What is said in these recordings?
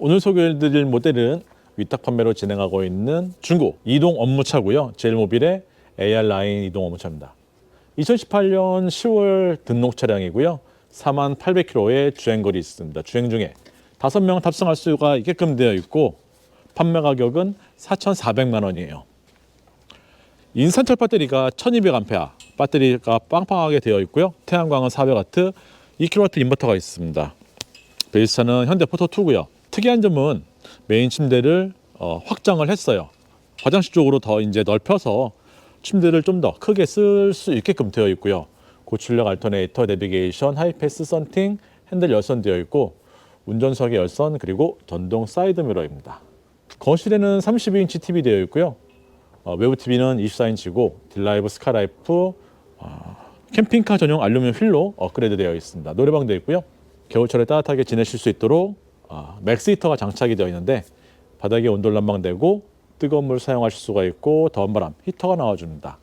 오늘 소개해드릴 모델은 위탁 판매로 진행하고 있는 중고 이동 업무차고요. 제일모빌의 AR 라인 이동 업무차입니다. 2018년 10월 등록 차량이고요. 4만 800km의 주행거리 있습니다. 주행 중에 5명 탑승할 수가 있게끔 되어 있고 판매 가격은 4,400만 원이에요. 인산철 배터리가 1200A 배터리가 빵빵하게 되어 있고요. 태양광은 400W, 2kW 인버터가 있습니다. 베이스차는 현대 포토2고요. 특이한 점은 메인 침대를 어, 확장을 했어요. 화장실 쪽으로 더 이제 넓혀서 침대를 좀 더 크게 쓸 수 있게끔 되어 있고요. 고출력 알터네이터, 내비게이션, 하이패스 썬팅, 핸들 열선 되어 있고 운전석의 열선 그리고 전동 사이드 미러입니다. 거실에는 32인치 TV 되어 있고요. 어, 외부 TV는 24인치고 딜라이브 스카라이프 어, 캠핑카 전용 알루미늄 휠로 업그레이드 되어 있습니다. 노래방 되어 있고요. 겨울철에 따뜻하게 지내실 수 있도록 어, 맥스 히터가 장착이 되어 있는데 바닥에 온돌 난방 되고 뜨거운 물 사용하실 수가 있고 더운 바람 히터가 나와줍니다.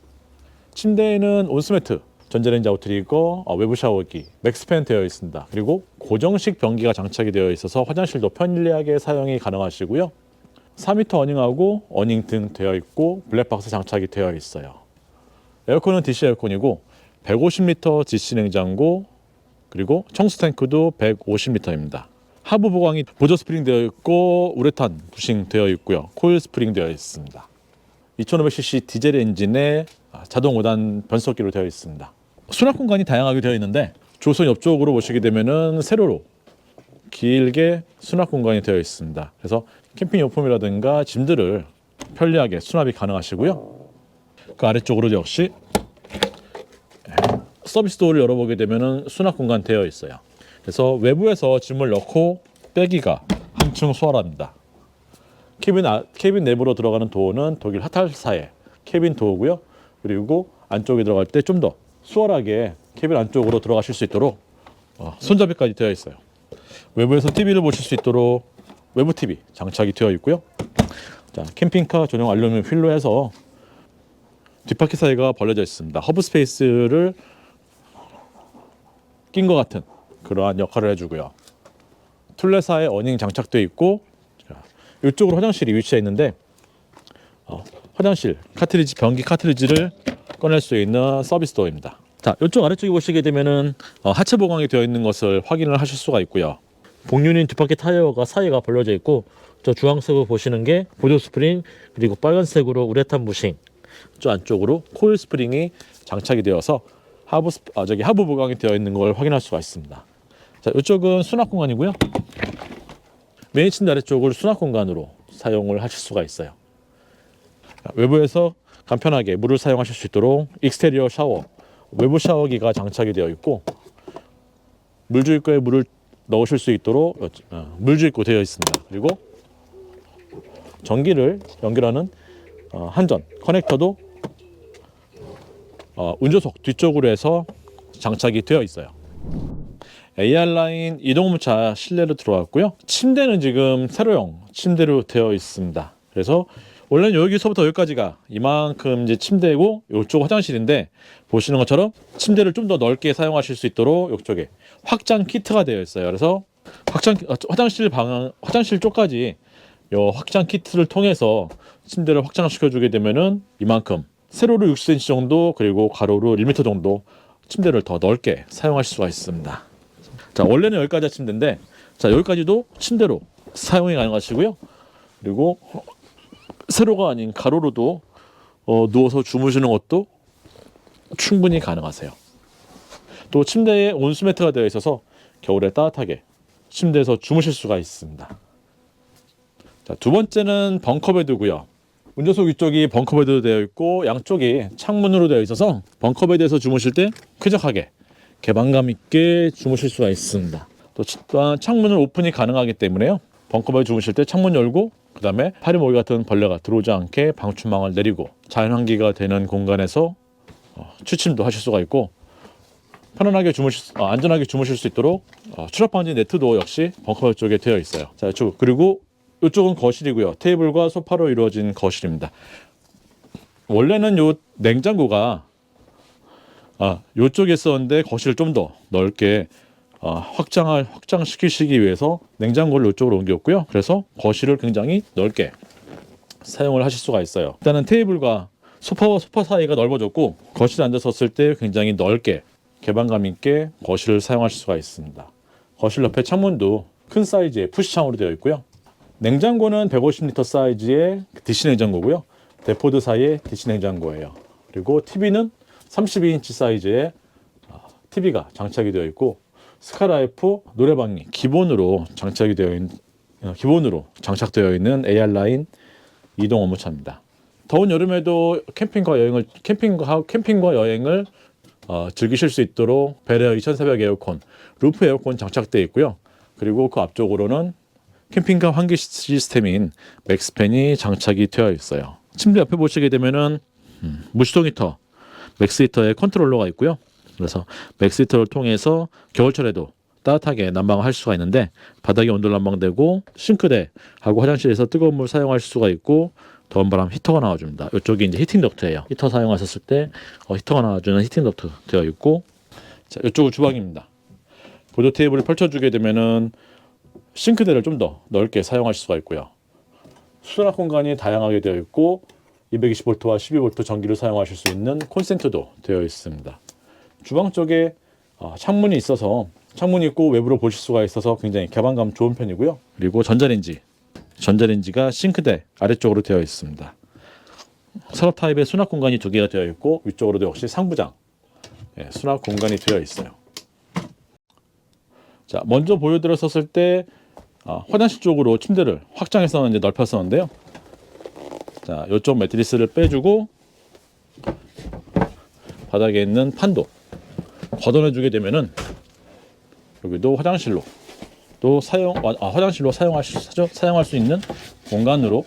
침대에는 온스매트, 전자레인지 아웃트리거, 어, 외부 샤워기, 맥스팬 되어 있습니다. 그리고 고정식 변기가 장착이 되어 있어서 화장실도 편리하게 사용이 가능하시고요. 4m 어닝하고 어닝 등 되어 있고 블랙박스 장착이 되어 있어요. 에어컨은 DC 에어컨이고 150리터 DC 냉장고 그리고 청수 탱크도 150리터입니다. 하부 보강이 보조 스프링 되어 있고 우레탄 부싱 되어 있고요. 코일 스프링 되어 있습니다. 2500cc 디젤 엔진에 자동 5단 변속기로 되어 있습니다. 수납 공간이 다양하게 되어 있는데 조선 옆쪽으로 보시게 되면은 세로로 길게 수납 공간이 되어 있습니다. 그래서 캠핑 용품이라든가 짐들을 편리하게 수납이 가능하시고요. 그 아래쪽으로 역시 서비스 도어를 열어보게 되면은 수납 공간 되어 있어요. 그래서 외부에서 짐을 넣고 빼기가 한층 수월합니다. 캐빈, 아, 캐빈 내부로 들어가는 도어는 독일 하탈사의 캐빈 도어고요. 그리고 안쪽에 들어갈 때 좀 더 수월하게 캐빈 안쪽으로 들어가실 수 있도록 어, 손잡이까지 되어 있어요. 외부에서 TV를 보실 수 있도록 외부 TV 장착이 되어 있고요. 자, 캠핑카 전용 알루미늄 휠로 해서 뒷바퀴 사이가 벌려져 있습니다. 허브 스페이스를 낀 것 같은 그러한 역할을 해주고요. 툴레사의 어닝 장착되어 있고 자, 이쪽으로 화장실이 위치해 있는데 어, 화장실 카트리지 변기 카트리지를 꺼낼 수 있는 서비스 도어입니다. 자, 이쪽 아래쪽에 보시게 되면은 어, 하체 보강이 되어 있는 것을 확인을 하실 수가 있고요. 복륜인 뒷바퀴 타이어가 사이가 벌려져 있고 저 주황색으로 보시는 게 보조 스프링 그리고 빨간색으로 우레탄 부싱 저 안쪽으로 코일 스프링이 장착이 되어서 하부 스- 아, 저기 하부 보강이 되어 있는 걸 확인할 수가 있습니다. 자, 이쪽은 수납 공간이고요. 침대 아래쪽을 수납 공간으로 사용을 하실 수가 있어요. 자, 외부에서 간편하게 물을 사용하실 수 있도록 익스테리어 샤워, 외부 샤워기가 장착이 되어 있고 물주입구에 물을 넣으실 수 있도록 어, 물주입구 되어 있습니다. 그리고 전기를 연결하는 어, 한전 커넥터도 어, 운전석 뒤쪽으로 해서 장착이 되어 있어요. AR 라인 이동무차 실내로 들어왔고요. 침대는 지금 세로형 침대로 되어 있습니다. 그래서 원래는 여기서부터 여기까지가 이만큼 이제 침대고 이쪽 화장실인데 보시는 것처럼 침대를 좀 더 넓게 사용하실 수 있도록 이쪽에 확장 키트가 되어 있어요. 그래서 확장 어, 화장실 방 화장실 쪽까지 요 확장 키트를 통해서 침대를 확장시켜 주게 되면은 이만큼 세로로 60cm 정도 그리고 가로로 1m 정도 침대를 더 넓게 사용하실 수가 있습니다. 자 원래는 여기까지 침대인데 자 여기까지도 침대로 사용이 가능하시고요. 그리고 세로가 아닌 가로로도 어, 누워서 주무시는 것도 충분히 가능하세요. 또 침대에 온수매트가 되어 있어서 겨울에 따뜻하게 침대에서 주무실 수가 있습니다. 자, 두 번째는 벙커베드고요. 운전석 위쪽이 벙커베드 되어 있고 양쪽이 창문으로 되어 있어서 벙커베드에서 주무실 때 쾌적하게 개방감 있게 주무실 수가 있습니다. 또 치- 또한 창문을 오픈이 가능하기 때문에요. 벙커베드 주무실 때 창문 열고 그 다음에 파리모기 같은 벌레가 들어오지 않게 방충망을 내리고 자연환기가 되는 공간에서 어, 취침도 하실 수가 있고 편안하게 주무실 수- 어, 안전하게 주무실 수 있도록 어, 추락 방지 네트도 역시 벙커 쪽에 되어 있어요. 자, 이쪽 그리고 이쪽은 거실이고요. 테이블과 소파로 이루어진 거실입니다. 원래는 요 냉장고가 아, 요쪽에 있었는데 거실을 좀 더 넓게 어, 확장할 확장시키시기 위해서 냉장고를 이쪽으로 옮겼고요. 그래서 거실을 굉장히 넓게 사용을 하실 수가 있어요. 일단은 테이블과 소파와 소파 사이가 넓어졌고 거실에 앉아섰을 때 굉장히 넓게 개방감 있게 거실을 사용하실 수가 있습니다. 거실 옆에 창문도 큰 사이즈의 푸시창으로 되어 있고요. 냉장고는 150리터 사이즈의 디시 냉장고고요. 데포드 사이의 디시 냉장고예요. 그리고 TV는 32인치 사이즈의 TV가 장착이 되어 있고 스카라이프 노래방이 기본으로 장착이 되어 있는 어, 기본으로 장착되어 있는 AR 라인 이동 업무차입니다. 더운 여름에도 캠핑과 여행을 캠핑과 캠핑과 여행을 어, 즐기실 수 있도록 베레어 2400 에어컨, 루프 에어컨 장착되어 있고요. 그리고 그 앞쪽으로는 캠핑카 환기 시스템인 맥스팬이 장착이 되어 있어요. 침대 옆에 보시게 되면은 음, 무시동 히터, 맥스 히터의 컨트롤러가 있고요. 그래서 맥스 히터를 통해서 겨울철에도 따뜻하게 난방을 할 수가 있는데 바닥에 온도 난방되고 싱크대하고 화장실에서 뜨거운 물 사용할 수가 있고 더운 바람 히터가 나와줍니다. 이쪽이 이제 히팅 덕트예요. 히터 사용하셨을 때 어, 히터가 나와주는 히팅 덕트 되어 있고 자 이쪽은 주방입니다. 보조 테이블을 펼쳐주게 되면은 싱크대를 좀 더 넓게 사용할 수가 있고요. 수납 공간이 다양하게 되어 있고 220V와 12V 전기를 사용하실 수 있는 콘센트도 되어 있습니다. 주방 쪽에 어, 창문이 있어서 창문이 있고 외부로 보실 수가 있어서 굉장히 개방감 좋은 편이고요. 그리고 전자레인지, 전자레인지가 싱크대 아래쪽으로 되어 있습니다. 서랍 타입의 수납 공간이 두 개가 되어 있고 위쪽으로도 역시 상부장 예, 수납 공간이 되어 있어요. 자, 먼저 보여드렸었을 때 어, 화장실 쪽으로 침대를 확장해서 이제 넓혔었는데요. 자, 이쪽 매트리스를 빼주고 바닥에 있는 판도 걷어내주게 되면은 여기도 화장실로 또 사용 아, 화장실로 사용할 수? 사용할 수 있는 공간으로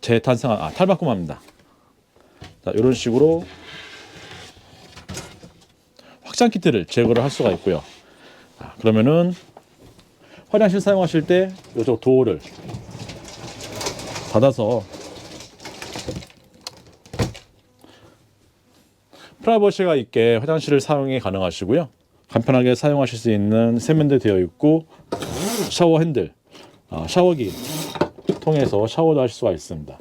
재탄생한 아 탈바꿈합니다. 자, 이런 식으로 확장 키트를 제거를 할 수가 있고요. 자, 그러면은 화장실 사용하실 때 이쪽 도어를 닫아서 프라이버시가 있게 화장실을 사용이 가능하시고요. 간편하게 사용하실 수 있는 세면대 되어 있고 샤워 핸들, 아, 샤워기 통해서 샤워도 하실 수가 있습니다.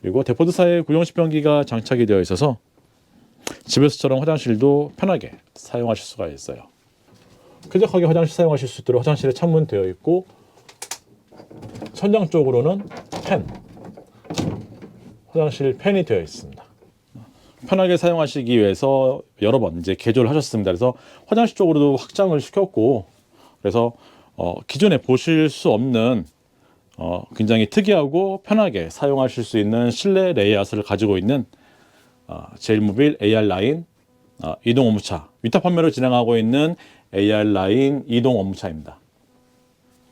그리고 데포드사의 구형식 변기가 장착이 되어 있어서 집에서처럼 화장실도 편하게 사용하실 수가 있어요. 쾌적하게 화장실 사용하실 수 있도록 화장실에 창문 되어 있고 천장 쪽으로는 팬, 화장실 팬이 되어 있습니다. 편하게 사용하시기 위해서 여러 번 이제 개조를 하셨습니다. 그래서 화장실 쪽으로도 확장을 시켰고 그래서 어, 기존에 보실 수 없는 어, 굉장히 특이하고 편하게 사용하실 수 있는 실내 레이아웃을 가지고 있는 어, 제일모빌 AR 라인 어, 이동 업무차 위탁 판매로 진행하고 있는 AR 라인 이동 업무차입니다.